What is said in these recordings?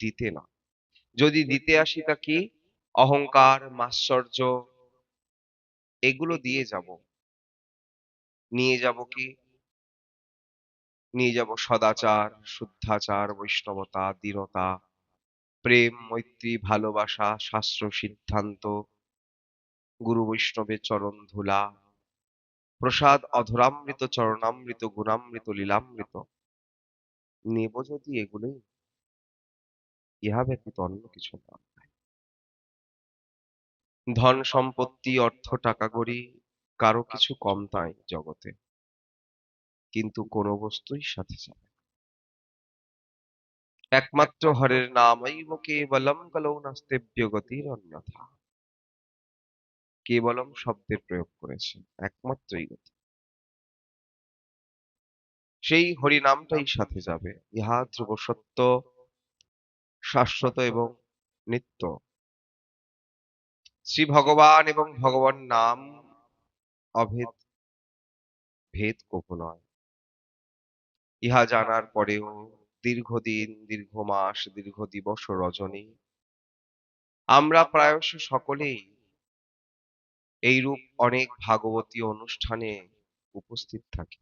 দিতে না। যদি দিতে আসি তা কি? অহংকার মাশ্চর্য এগুলো দিয়ে যাব। নিয়ে যাব কি? নিয়ে যাব সদাচার শুদ্ধাচার বৈষ্ণবতা দৃঢ়তা প্রেম মৈত্রী ভালোবাসা শাস্ত্র সিদ্ধান্ত গুরু বৈষ্ণবের চরণ ধুলা প্রসাদ অধরামৃত চরণামৃত গুণামৃত লীলামৃত। নেব যদি এগুলোই। ইহা ব্যতীত অন্য কিছু না ধন সম্পত্তি, অর্থ টাকা করি কারও কিছু কম তাই জগতে। কিন্তু কোনো বস্তুই সাথে যাবে একমাত্র হরের নামৈব কেবলম কলৌ নাস্তেব্য গতির অন্যথা। কেবলম শব্দের প্রয়োগ করেছে একমাত্রই গতি। সেই হরি নামটাই সাথে যাবে, ইহা ধ্রুব সত্য শাশ্বত এবং নিত্য। শ্রী ভগবান এবং ভগবান নাম অভেদ, ভেদ কভু নয়। ইহা জানার পরেও দীর্ঘদিন দীর্ঘ মাস দীর্ঘ দিবস রজনী। আমরা প্রায়শ সকলেই এইরূপ অনেক ভাগবতী অনুষ্ঠানে উপস্থিত থাকি।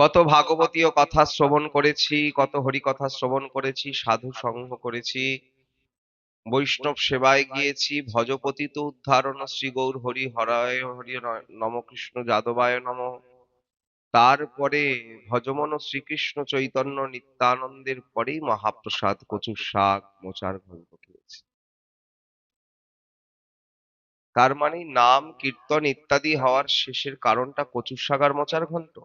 কত ভাগবতীয় কথা শ্রবণ করেছি, কত হরি কথা শ্রবণ করেছি, সাধু সঙ্গ করেছি, বৈষ্ণব সেবায় গিয়েছি ভজপতিত উদ্ধারণ, শ্রী গৌর হরি হরায় হরি নম কৃষ্ণ যাদবায় নম। তারপরে ভজমন শ্রীকৃষ্ণ চৈতন্য নিত্যানন্দের পরেই মহাপ্রসাদ কচুর শাক, মোচার ঘন্ট খেয়েছি। তার মানে নাম, কীর্তন ইত্যাদি হওয়ার শেষের কারণটা কচুর শাক আর মোচার ঘন্ট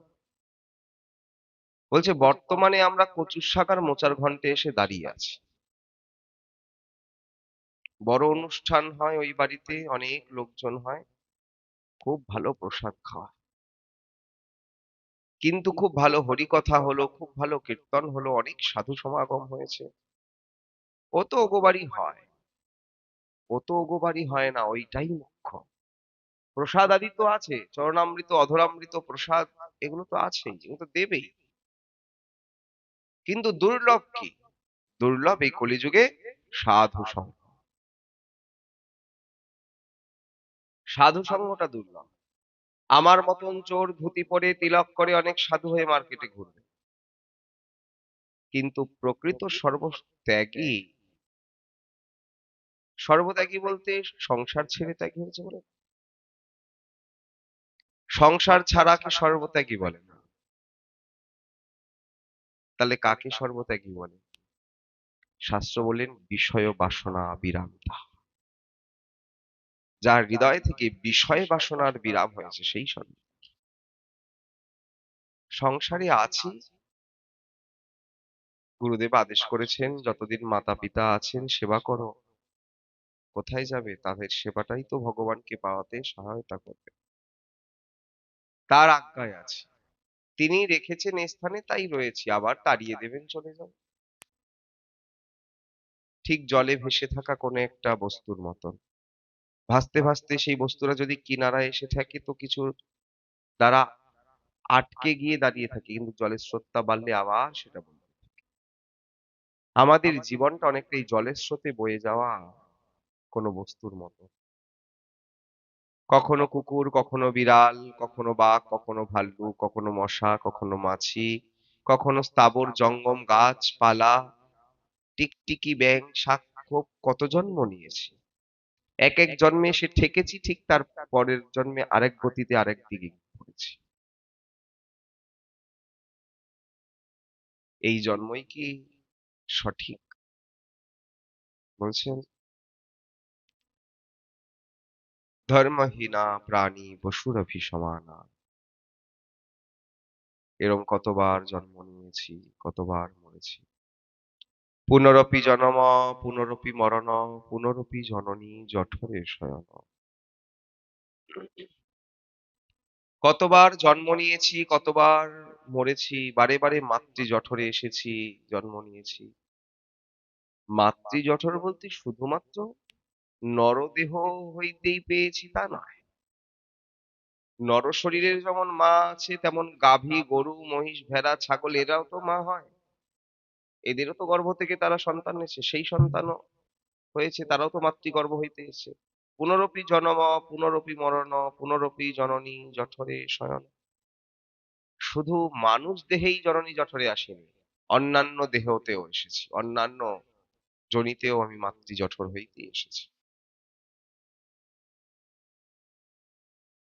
বলছে, বর্তমানে আমরা কচুর শাক আর মোচার ঘন্টে এসে দাঁড়িয়ে আছি। বড় অনুষ্ঠান হয় ওই বাড়িতে, অনেক লোকজন হয়। খুব ভালো প্রসাদ খাওয়া। কিন্তু খুব ভালো হরিকথা হলো, খুব ভালো কীর্তন হলো, অনেক সাধু সমাগম হয়েছে। ও তো ওগোবাড়ি হয়। ও তো ওগোবাড়ি হয় না, ওইটাই মুখ্য। প্রসাদ আদি তো আছে, চরণামৃত, অধরামৃত প্রসাদ, এগুলো তো আছেই, এগুলো তো দেবেই। কিন্তু দুর্লভ কি? দুর্লভ এই কলিযুগে সাধু সঙ্গ। সাধু সঙ্গটা দুর্লভ। আমার মতন চোর ধুতি পরে তিলক করে অনেক সাধু হয়ে মার্কেটে ঘুরবে। কিন্তু প্রকৃত সর্বত্যাগী সর্বত্যাগী বলতে সংসার ছেড়ে ত্যাগী হয়েছে বলে? সংসার ছাড়া কি সর্বত্যাগী বলে না? তাহলে কাকে সর্বত্যাগী বলে শাস্ত্র বলেন বিষয় বাসনা বিরামতা যার হৃদয় থেকে বিষয় বাসনার বিরাম হয়েছে, সেই সর্ব সংসারে আছি। গুরুদেব আদেশ করেছেন, যতদিন মাতা পিতা আছেন, সেবা করো। কোথায় যাবে? তাদের সেবাটাই তো ভগবানকে পাওয়াতে সহায়তা করবে। তার আজ্ঞায় আছে। তিনি রেখেছেন স্থানে তাই রয়েছি। আবার তাড়িয়ে দেবেন চলে যাব ঠিক জলে ভেসে থাকা কোনো একটা বস্তুর মতন। ভাসতে ভাসতে সেই বস্তুরা যদি কিনারায় এসে থাকে তো কিছু দ্বারা আটকে গিয়ে দাঁড়িয়ে থাকে কিন্তু জলের স্রোতটা বাড়লে আবার সেটা বলতে থাকে। আমাদের জীবনটা অনেকটা এই জলের স্রোতে বয়ে যাওয়া কোনো বস্তুর মতো। কখনো কুকুর, কখনো বিড়াল, কখনো বাঘ, কখনো ভাল্লুক, কখনো মশা, কখনো মাছি, কখনো স্থাবর জঙ্গম গাছপালা টিকটিকি ব্যাং সাক্ষ্য কত জন্ম নিয়েছি? এক এক জন্মে সে ঠেকেছি, ঠিক তার পরের জন্মে আরেক গতিতে আরেক দিকে পড়েছি এই জন্মই কি সঠিক? বলছেন ধর্মহীনা প্রাণী পশুরভি সমানা এরম কতবার জন্ম নিয়েছি, কতবার মরেছি। পুনরপি জনম, পুনরপি মরণ, পুনরপি জননী জঠরে শয়ন। কতবার জন্ম নিয়েছি, কতবার মরেছি, বারে বারে মাতৃ জঠরে এসেছি, জন্ম নিয়েছি। মাতৃ জঠর বলতে শুধুমাত্র নরদেহ হইতেই পেয়েছি তা নয়। নর শরীরের যেমন মা আছে তেমন গাভী গরু মহিষ ভেড়া ছাগল এরাও তো মা হয়। এদেরও তো গর্ভ থেকে তারা সন্তান এসে সেই সন্তানও হয়েছে তারাও তো মাতৃগর্ভ হইতে এসে পুনরপি জনম পুনরপি মরণ পুনরপি জননী জঠরে শয়ন। শুধু মানুষ দেহেই জননী জঠরে আসেনি অন্যান্য দেহতেও এসেছি অন্যান্য জনিতেও আমি মাতৃ জঠর হইতে এসেছি।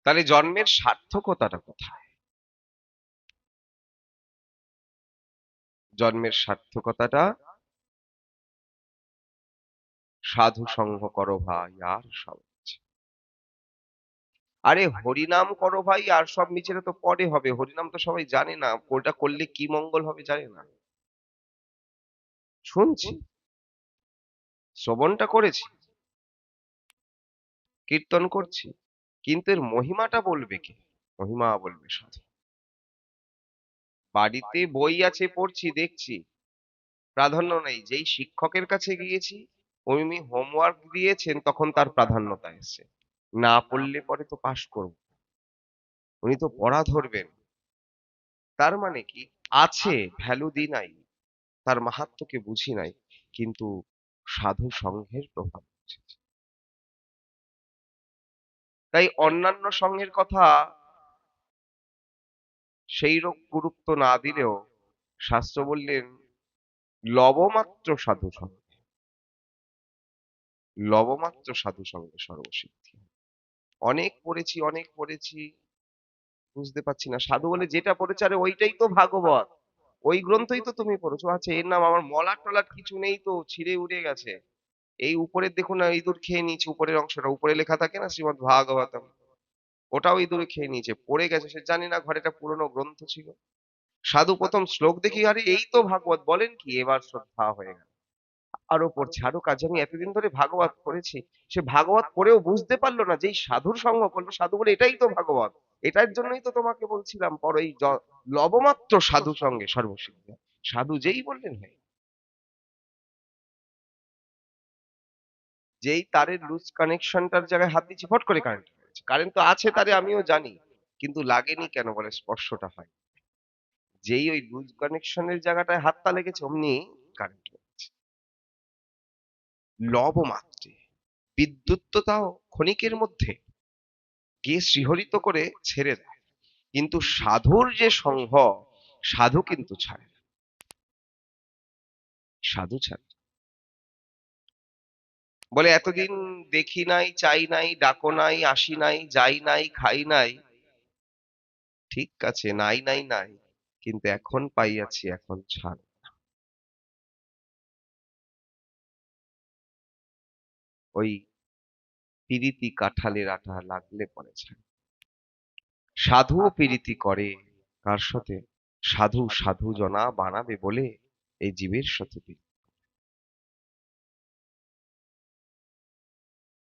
তাহলে জন্মের সার্থকতাটা কোথায়? জন্মের সার্থকতাটা? সাধু সঙ্গ করো ভাই, আর সব আরে হরিনাম করো ভাই, আর সব মিছেরে তো পরে হবে। হরিনাম তো সবাই জানে না, ওটা করলে কি মঙ্গল হবে জানে না। শুনছি। শ্রবণটা করেছি। কীর্তন করছি। কিন্তু এর মহিমাটা বলবে কে? মহিমা বলবে সাধু। বাড়িতে বই আছে পড়ছি, দেখছি। প্রাধান্য নেই। যেই শিক্ষকের কাছে গিয়েছি, উনি হোমওয়ার্ক দিয়েছেন, তখন তার প্রাধান্যতা এসছে। না পড়লে পরে তো পাশ করব। উনি তো পড়া ধরবেন। তার মানে কি? আছে ভ্যালু দি নাই। তার মাহাত্মকে বুঝি নাই। কিন্তু সাধু সংঘের প্রভাব। তাই অন্যান্য সংঘের কথা সেই গুরুত্ব না দিলেও শাস্ত্র বললেন, লবমাত্র সাধু সঙ্গে। লবমাত্র সাধু সঙ্গে সর্বসিদ্ধি। অনেক পড়েছি অনেক পড়েছি, বুঝতে পারছি না। সাধু বলে যেটা পড়েছে, আরে ওইটাই তো ভাগবত। ওই গ্রন্থই তো তুমি পড়েছো। আচ্ছা এর নাম আমার মলাট টলাট কিছু নেই তো, ছিঁড়ে উড়ে গেছে। এই উপরের দেখুন না, ইঁদুর খেয়ে নিয়েছে, উপরের অংশটা, উপরে লেখা থাকে না শ্রীমদ ভাগবতম। ওটাও ইঁদুরে খেয়ে নিয়েছে, পড়ে গেছে, সে জানি না ঘরে একটা পুরনো গ্রন্থ ছিল। সাধু প্রথম শ্লোক দেখি, আরে এই তো ভাগবত, বলেন কি? এবার শ্রদ্ধা হয়ে গেল। আরও পড়ছে আরও কাজ, আমি এতদিন ধরে ভাগবত পড়েছি। সে ভাগবত পড়েও বুঝতে পারল না যে সাধুর সঙ্গ করল। সাধু বলে, এটাই তো ভাগবত। এটার জন্যই তো তোমাকে বলছিলাম পর এই লবমাত্র সাধু সঙ্গে সর্বসিদ্ধ। সাধু যেই বললেন, হয়ে। যেই তারের লুজ কানেকশনটার জায়গায় হাত দিচ্ছি, ফট করে কারেন্ট কারেন্ট তো আছে তারে, আমিও জানি, কিন্তু লাগেনি কেন বলে স্পর্শটা হয়? যেই ওই লুজ কানেকশনের জায়গাটায় হাতটা লেগেছে, অমনি কারেন্ট হয়েছে লবমাত্রে বিদ্যুৎ তো তাও ক্ষণিকের মধ্যে। গিয়ে শ্রীহরিত করে ছেড়ে দেয়? কিন্তু সাধুর যে সংঘ, সাধু কিন্তু ছাড়ে না। সাধু ছাড়ে। বলে এতদিন দেখি নাই চাই নাই ডাকো নাই আসি নাই যাই নাই খাই নাই। ঠিক আছে নাই নাই নাই কিন্তু এখন পাইয়াছি এখন ছাড়। ওই পিরিতি কাঠালের আঠা লাগলে পরে ছাড়ে। সাধুও পিরিতি করে কার সাথে? সাধু সাধু জনা বানাবে বলে এই জীবের সাথে প্রীতি।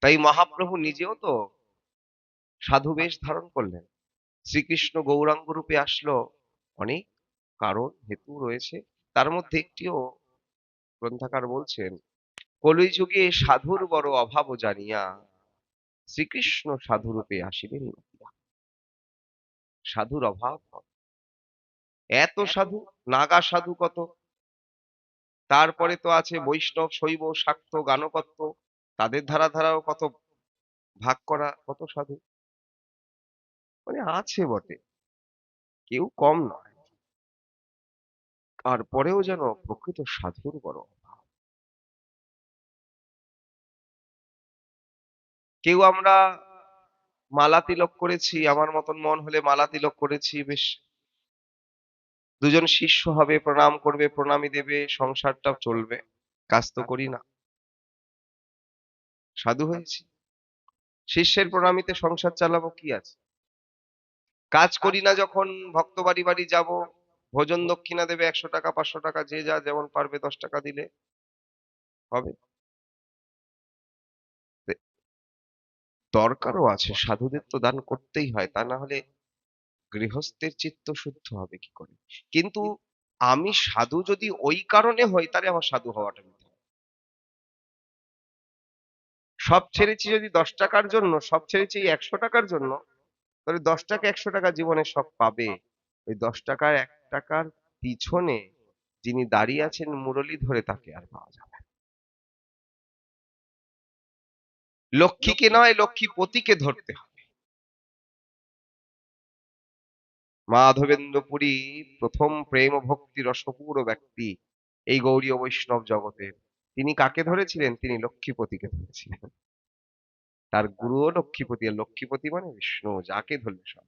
তাই মহাপ্রভু নিজেও তো সাধু বেশ ধারণ করলেন। শ্রীকৃষ্ণ গৌরাঙ্গ রূপে আসলো অনেক কারণ, হেতু রয়েছে। তার মধ্যে একটিও গ্রন্থাকার বলছেন কলি যুগে সাধুর বড় অভাব জানিয়া শ্রীকৃষ্ণ সাধু রূপে আসিলেন সাধুর অভাব এত সাধু, নাগা সাধু কত? তারপরে তো আছে বৈষ্ণব, শৈব, শাক্ত, গানকত্ব তাদের ধারা ধারাও কত ভাগ করা, কত সাধু? মানে আছে বটে। কেউ কম নয়। তারপরেও যেন প্রকৃত সাধুর বড় অভাব। কেউ আমরা মালা তিলক করেছি, আমার মতন মন হলে মালা তিলক করেছি, বেশ। দুজন শিষ্য হবে, প্রণাম করবে, প্রণামী দেবে সংসারটা চলবে। কাজ তো করি না। সাধু হয়েছি। শিষ্যের প্রণামীতে সংসার চালাবো কি আছে? কাজ করি না যখন ভক্ত বাড়ি বাড়ি যাব, ভোজন দক্ষিণা দেবে একশো টাকা, পাঁচশো টাকা, যে যা যেমন পারবে দশ টাকা দিলে। হবে? দরকারও আছে, সাধুদের তো দান করতেই হয়, তা না হলে গৃহস্থের চিত্ত শুদ্ধ হবে কি করে? কিন্তু আমি সাধু যদি ওই কারণে হই, তাহলে আমার সাধু হওয়াটা সব ছেড়েছি যদি দশ টাকার জন্য সব ছেড়েছি একশো টাকার জন্য তাহলে দশ টাকা একশো টাকা জীবনে সব পাবে। ওই দশ টাকার এক টাকার পিছনে যিনি দাঁড়িয়ে আছেন মুরলি ধরে তাকে আর পাওয়া যাবে লক্ষ্মীকে নয় লক্ষ্মীপতিকে ধরতে হবে। মাধবেন্দ্রপুরী প্রথম প্রেম ভক্তি রসপূর ব্যক্তি এই গৌরী বৈষ্ণব জগতের তিনি কাকে ধরেছিলেন? তিনি লক্ষ্মীপতিকে ধরেছিলেন। তার গুরুও লক্ষ্মীপতি, আর লক্ষ্মীপতি মানে বিষ্ণু, যাকে ধরলে সব।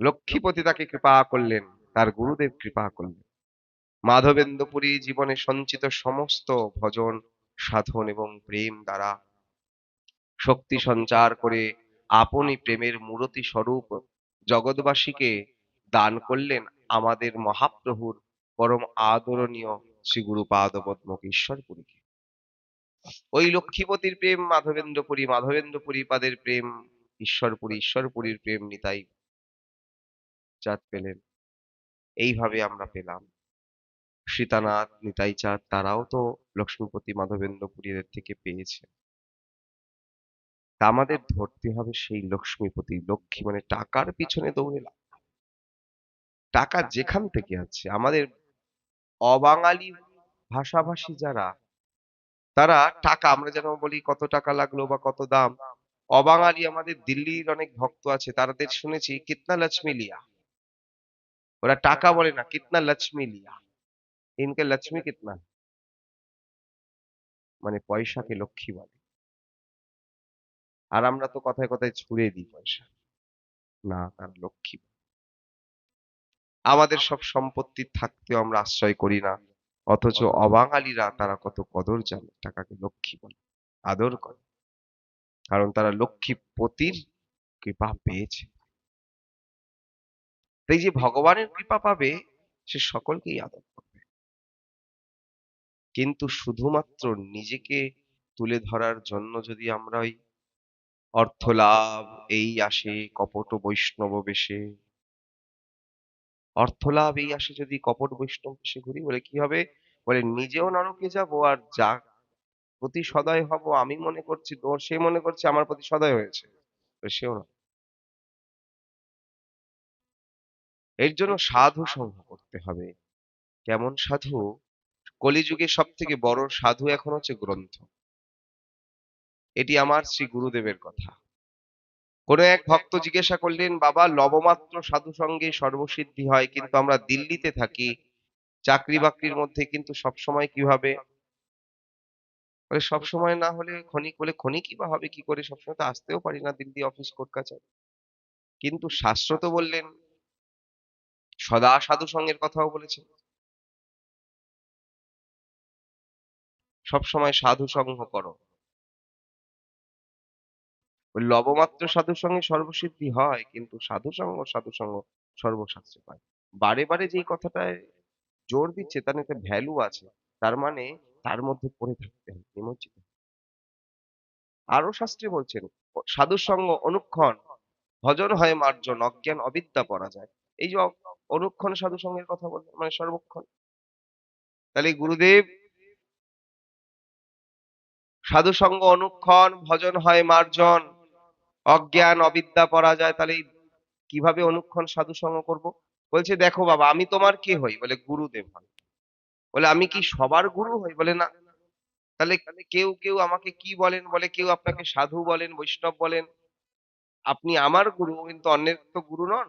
লক্ষ্মীপতি তাকে কৃপা করলেন, তার গুরুদেব কৃপা করলেন। মাধবেন্দ্রপুরী জীবনে সঞ্চিত সমস্ত ভজন, সাধন এবং প্রেম দ্বারা শক্তি সঞ্চার করে আপনি প্রেমের মূরতি স্বরূপ জগৎবাসীকে দান করলেন আমাদের মহাপ্রভুর পরম আদরণীয় শ্রী গুরুপাদ পদ্মক ঈশ্বরপুরীকে ওই লক্ষ্মীপতির প্রেম, মাধবেন্দ্রপুরী মাধবেন্দ্রপুরী পাদের প্রেম, ঈশ্বরপুরী, ঈশ্বরপুরীর প্রেম নিতাই চাঁদ পেলেন। এইভাবে আমরা পেলাম। সীতানাথ, নিতাই চাঁদ, তারাও তো লক্ষ্মীপতি মাধবেন্দ্রপুরীদের থেকে পেয়েছে। আমাদের ধরতে হবে সেই লক্ষ্মীপতি। লক্ষ্মী মানে টাকার পিছনে দৌড়ে লাভ টাকা যেখান থেকে আছে, আমাদের অবাঙালি ভাষাভাষী যারা, তারা টাকা, আমরা যেন বলি কত টাকা লাগল বা কত দাম, অবাঙালি আমাদের দিল্লির অনেক ভক্ত আছে, তাদের শুনেছি, কিতনা লক্ষ্মী লিয়া? ওরা টাকা বলে না, কিতনা লক্ষ্মী লিয়া? ইনকে লক্ষ্মী কিতনা? মানে পয়সাকে লক্ষ্মী বলে। আর আমরা তো কথায় কথায় ছুড়ে দিই পয়সা। না, তার লক্ষ্মী আমাদের সব সম্পত্তি থাকতেও আমরা আশ্রয় করি না। অথচ অবাঙালিরা তারা কত কদর জানে, টাকাকে লক্ষ্মী বলে, আদর করে। কারণ তারা লক্ষ্মীপতির কৃপা পেয়েছে। তাই যে ভগবানের কৃপা পাবে, সে সকলকেই আদর করবে। কিন্তু শুধুমাত্র নিজেকে তুলে ধরার জন্য যদি আমরা ওই অর্থ লাভ এই আসে কপট বৈষ্ণব বেশে অর্থ লাভ এই আসে যদি কপট বৈষ্ণব বেশে ঘুরি, বলে কি হবে? বলে, নিজেও নরকে যাব আর যা প্রতি সদয় হব, আমি মনে করছি তোর, সে মনে করছে আমার প্রতি সদয় হয়েছে। সেও না এর জন্য সাধু সঙ্গ করতে হবে। কেমন সাধু? কলিযুগে সব থেকে বড় সাধু এখন হচ্ছে গ্রন্থ। এটি আমার শ্রী গুরুদেবের কথা। কোন এক ভক্ত জিজ্ঞাসা করলেন বাবা লবমাত্র সাধু সঙ্গে সর্বসিদ্ধি হয় কিন্তু আমরা দিল্লিতে থাকি চাকরি বাকরির মধ্যে কিন্তু সবসময় কীভাবে বলে সবসময় না হলে ক্ষণিক বলে ক্ষণিকই বা হবে কি করে? সবসময় তো আসতেও পারি না দিল্লি অফিস কোর্ট কাছারি। কিন্তু শাস্ত্র তো বললেন সদা সাধু সঙ্গের কথাও বলেছেন। সবসময় সাধু সঙ্গ করো। লবমাত্র সাধুর সঙ্গে সর্বসিদ্ধি হয়, কিন্তু সাধু সঙ্গ সাধু সঙ্গ সর্বশাস্ত্রে পায়। বারে বারে যেই কথাটায় জোর দিচ্ছে, তার একটা ভ্যালু আছে, তার মানে তার মধ্যে পড়ে থাকতে হবে নিমজ্জিত আরও শাস্ত্রী বলছেন, সাধুর সঙ্গ অনুক্ষণ, ভজন হয় মার্জন, অজ্ঞান অবিদ্যা পরা যায়। এই যে অনুক্ষণ সাধু সঙ্গের কথা বললেন মানে সর্বক্ষণ। তাহলে গুরুদেব সাধু সঙ্গ অনুক্ষণ, ভজন হয় মার্জন অজ্ঞান, অবিদ্যা পরা যায় তাহলে কীভাবে অনুক্ষণ সাধু সঙ্গ করব? বলছে, দেখো বাবা, আমি তোমার কে হই? বলে, গুরুদেব হন বলে, আমি কি সবার গুরু হই? বলে, না। তাহলে কেউ কেউ আমাকে কি বলেন? বলে, কেউ আপনাকে সাধু বলেন, বৈষ্ণব বলেন। আপনি আমার গুরু, কিন্তু অন্যের তো গুরু নন।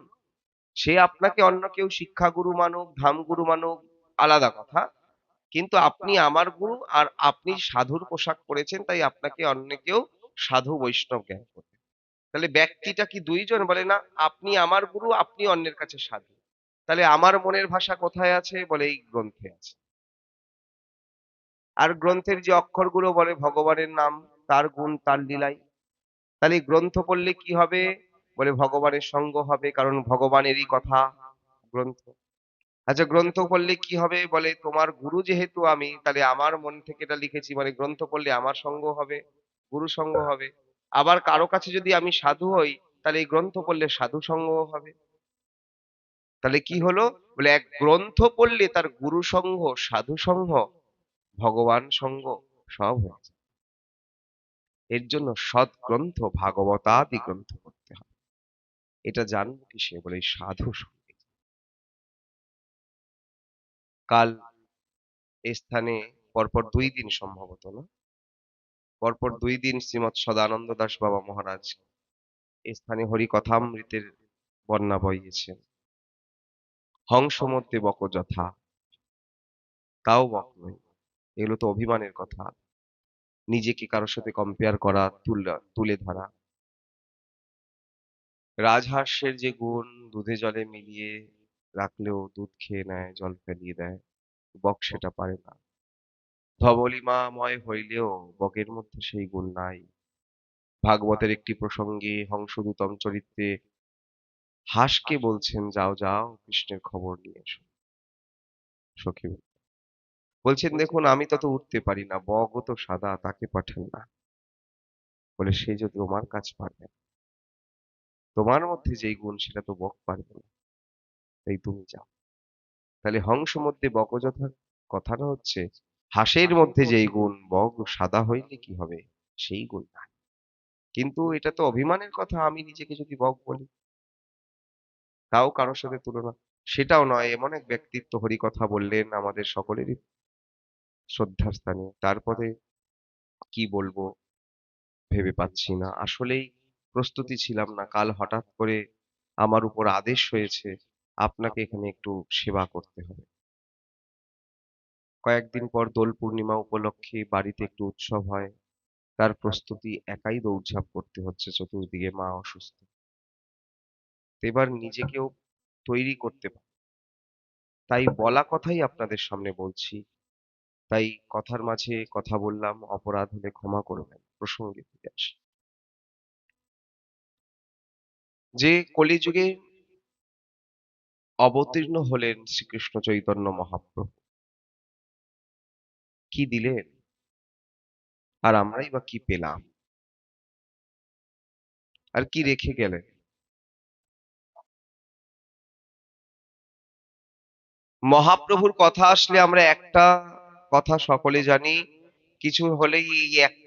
সে আপনাকে অন্য কেউ শিক্ষা গুরু মানুক, ধাম গুরু মানুক, আলাদা কথা। কিন্তু আপনি আমার গুরু, আর আপনি সাধুর পোশাক পরেছেন, তাই আপনাকে অন্য কেউ সাধু, বৈষ্ণব জ্ঞান করবে। তাহলে ব্যক্তিটা কি দুইজন? বলে, না, আপনি আমার গুরু, আপনি অন্যের কাছে সাধু। তাহলে আমার মনের ভাষা কোথায় আছে? বলে, এই গ্রন্থে আছে। আর গ্রন্থের যে অক্ষরগুলো বলে, ভগবানের নাম, তার গুণ, তার লীলাই। তাহলে গ্রন্থ পড়লে কি হবে? বলে, ভগবানের সঙ্গ হবে, কারণ ভগবানেরই কথা গ্রন্থ। আচ্ছা গ্রন্থ পড়লে কি হবে? বলে, তোমার গুরু যেহেতু আমি, তাহলে আমার মন থেকে এটা লিখেছি। মানে গ্রন্থ পড়লে আমার সঙ্গ হবে গুরু সঙ্গ হবে। আবার কারও কাছে যদি আমি সাধু হই, তাহলে এই গ্রন্থ পড়লে সাধু সঙ্গ হবে। তাহলে কি হলো? বলে এক গ্রন্থ পড়লে তার গুরু সঙ্গ, সাধু সঙ্গ, ভগবান সঙ্গ সব হয়েছে এর জন্য সৎ গ্রন্থ, ভাগবতাদি গ্রন্থ করতে হবে। এটা জানব কি সে বলে সাধু সঙ্গে। কাল এ স্থানে পরপর দুই দিন সম্ভবত না? পরপর দুই দিন শ্রীমৎ সদানন্দ দাস বাবা মহারাজ স্থানে হরি কথামৃতের বন্যা বইয়েছেন হংস মধ্যে বক যথা তাও বক নয় এগুলো তো অভিমানের কথা। নিজেকে কারোর সাথে কম্পেয়ার করা তুলে ধরা। রাজহাস্যের যে গুণ দুধে জলে মিলিয়ে রাখলেও দুধ খেয়ে নেয় জল ফেলিয়ে দেয় বক সেটা পারে না। ধবলিমাময় হইলেও বকের মধ্যে সেই গুণ নাই। ভাগবতের একটি প্রসঙ্গে হংসদূতম চরিত্রে হাঁসকে বলছেন, যাও যাও, কৃষ্ণের খবর নিয়ে এসো। সখী বলছেন, দেখুন, আমি তত উঠতে পারি না বগও তো সাদা, তাকে পাঠান না। বলে, সে যদি তোমার কাজ পারবে তোমার মধ্যে যেই গুণ, সেটা তো বক পারবে না। তাই তুমি যাও। তাহলে হংস মধ্যে বক বকযথা কথাটা হচ্ছে হাঁসের মধ্যে যেই গুণ বক সাদা হইলে কি হবে? সেই গুণ নাই। কিন্তু এটা তো অভিমানের কথা আমি নিজেকে যদি বক বলি। তাও কারোর সাথে তুলনা। সেটাও নয় এমন এক ব্যক্তিত্ব হরি কথা বললেন আমাদের সকলেরই শ্রদ্ধার স্থানে তারপরে কি বলব? ভেবে পাচ্ছি না। আসলেই প্রস্তুতি ছিলাম না। কাল হঠাৎ করে আমার উপর আদেশ হয়েছে আপনাকে এখানে একটু সেবা করতে হবে। কয়েকদিন পর দোল পূর্ণিমা উপলক্ষে বাড়িতে একটু উৎসব হয়। তার প্রস্তুতি একাই দৌড়ঝাঁপ করতে হচ্ছে চতুর্দিকে মা অসুস্থ। এবার নিজেকেও তৈরি করতে তাই বলা কথাই আপনাদের সামনে বলছি। তাই কথার মাঝে কথা বললাম, অপরাধ হলে ক্ষমা করবেন, প্রসঙ্গে ফিরে আসি। যে কলিযুগে অবতীর্ণ হলেন শ্রীকৃষ্ণ চৈতন্য মহাপ্রভু। কি দিলেন? আর আমরাই বা কি পেলাম? আর কি রেখে গেলেন? মহাপ্রভুর কথা আসলে আমরা একটা কথা সকলে জানি, কিছু হলেই এই একটা